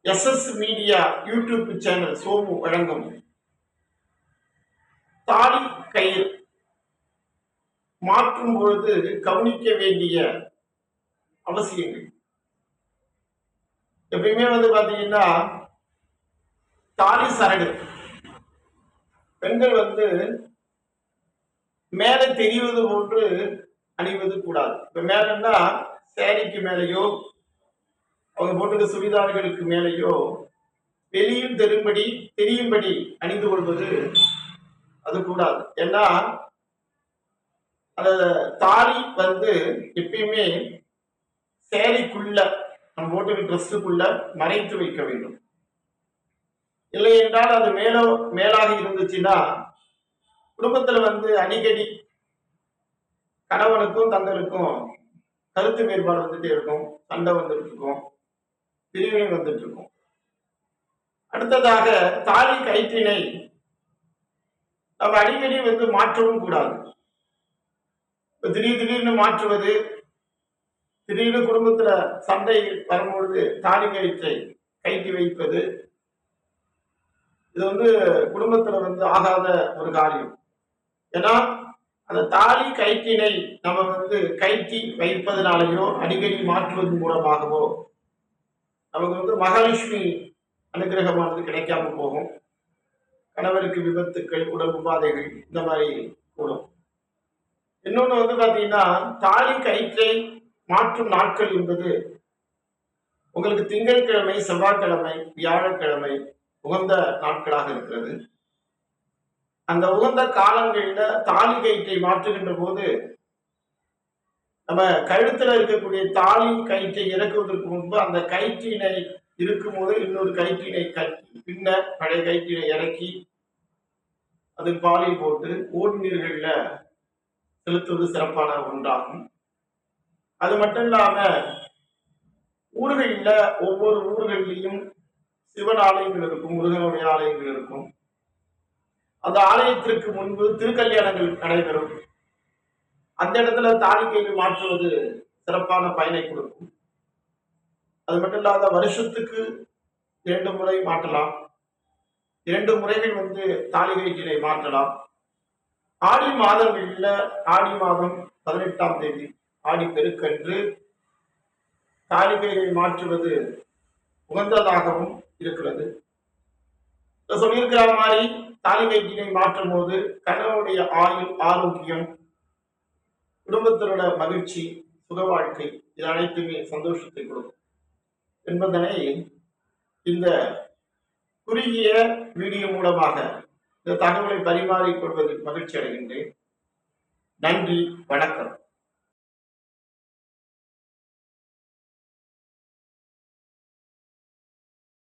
S S media YouTube channel Somu வழங்கும். தாலி கயிறு. மாற்றும் பொழுது கவனிக்க வேண்டிய அவசியங்கள். எப்பயுமே வந்து பாத்தீங்கன்னா தாலி சரடு. பெண்கள் வந்து மேலே தெரிவது போன்று அணிவது கூடாது. இப்ப மேலன்னா சேரிக்கு மேலேயோ அவங்க போட்டிருக்க சுடிதார்களுக்கு மேலேயோ வெளியில் தெரும்படி தெரியும்படி அணிந்து கொள்வது அது கூடாது. ஏன்னா அந்த தாலி வந்து எப்பயுமே சேலைக்குள்ள நம்ம போட்டுக்க ட்ரெஸ்ஸுக்குள்ள மறைத்து வைக்க வேண்டும். இல்லை என்றால் அது மேலோ மேலாக இருந்துச்சுன்னா குடும்பத்துல வந்து அடிக்கடி கணவனுக்கும் தந்தனுக்கும் கருத்து வேறுபாடு வந்துட்டே இருக்கும் சண்டை வந்துட்டு இருக்கும். பிரிவினை வந்துட்டு இருக்கும் அடுத்ததாக தாலி கயிற்றினை நம்ம அடிக்கடி வந்து மாற்றவும் கூடாது. இப்ப திடீர் திடீர்னு மாற்றுவது திடீர்னு குடும்பத்துல சண்டை வரும்பொழுது தாலி கயிற்றை கைட்டி வைப்பது இது வந்து குடும்பத்துல வந்து ஆகாத ஒரு காரியம். ஏன்னா அந்த தாலி கயிற்றினை நம்ம வந்து கைட்டி வைப்பதனாலேயோ அடிக்கடி மாற்றுவது மூலமாகவோ நமக்கு வந்து மகாலட்சுமி அனுகிரகமானது கிடைக்காம போகும். கணவருக்கு விபத்துக்கள் உடல் உபாதைகள் இந்த மாதிரி கூடும். இன்னொன்று வந்து பார்த்தீங்கன்னா தாலி கயிற்றை மாற்றும் நாட்கள் என்பது உங்களுக்கு திங்கட்கிழமை செவ்வாய்க்கிழமை வியாழக்கிழமை உகந்த நாட்களாக இருக்கிறது. அந்த உகந்த காலங்களில் தாலி கயிற்றை மாற்றுகின்ற போது நம்ம கழுத்துல இருக்கக்கூடிய தாலி கயிற்றை இறக்குவதற்கு முன்பு அந்த கயிற்றினை இருக்கும்போது இன்னொரு கயிற்றினை கட்டி பின்ன பழைய கயிற்றினை இறக்கி அது பாலில் போட்டு ஓடுநீர்களில் செலுத்துவது சிறப்பான ஒன்றாகும். அது மட்டும் இல்லாம ஊர்களில் ஒவ்வொரு ஊர்களிலையும் சிவன் ஆலயங்கள் இருக்கும் முருகனுடைய ஆலயங்கள் இருக்கும். அந்த ஆலயத்திற்கு முன்பு திருக்கல்யாணங்கள் நடைபெறும். அந்த இடத்துல தாலி மாற்றுவது சிறப்பான பயனை கொடுக்கும். அது மட்டும் இல்லாத வருஷத்துக்கு இரண்டு முறை மாற்றலாம். இரண்டு முறைகள் வந்து தாலி மாற்றலாம். ஆடி மாதங்களில் ஆடி மாதம் பதினெட்டாம் தேதி ஆடி பெருக்கன்று தாலி மாற்றுவது உகந்ததாகவும் இருக்கிறது. சொல்லியிருக்கிற மாதிரி தாலி மாற்றும் போது கணவனுடைய ஆயுள் ஆரோக்கியம் குடும்பத்தினோட மகிழ்ச்சி சுக வாழ்க்கை இது அனைத்துமே சந்தோஷத்தை கொடுக்கும். என்பதனை இந்த குறுகிய வீடியோ மூலமாக இந்த தகவலை பரிமாறிக்கொள்வதில் மகிழ்ச்சி அடைகின்றேன் நன்றி வணக்கம்.